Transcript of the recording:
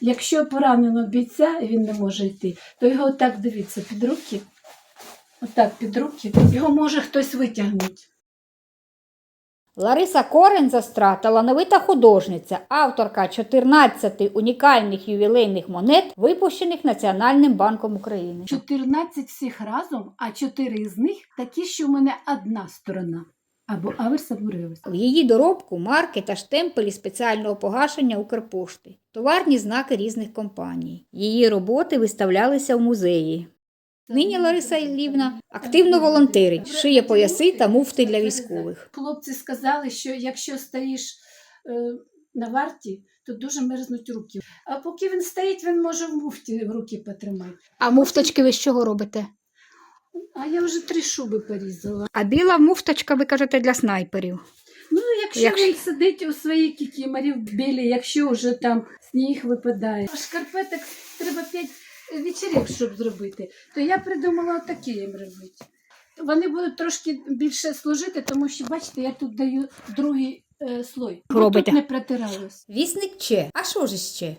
Якщо поранено бійця і він не може йти, то його отак дивіться під руки. Отак під руки. Його може хтось витягнути. Лариса Корензастра – талановита художниця, авторка 14 унікальних ювілейних монет, випущених Національним банком України. 14 всіх разом, а 4 з них такі, що в мене одна сторона. Або аверс, або. В її доробку марки та штемпелі спеціального погашення Укрпошти, товарні знаки різних компаній. Її роботи виставлялися в музеї. Нині Лариса Іллівна активно волонтерить, шиє пояси та муфти для військових. Хлопці сказали, що якщо стоїш е, на варті, то дуже мерзнуть руки. А поки він стоїть, він може в муфті в руки потримати. А муфточки ви з чого робите? А я вже три шуби порізала. А біла муфточка, ви кажете, для снайперів. Ну, якщо, Якщо- він сидить у своїй кікіморі в білі, якщо вже там сніг випадає. Шкарпеток треба п'ять вечорів, щоб зробити, то я придумала такі їм робити. Вони будуть трошки більше служити, тому що, бачите, я тут даю другий е, слой. Робите. Тут не протиралось. Вісник Че. А що ж ще?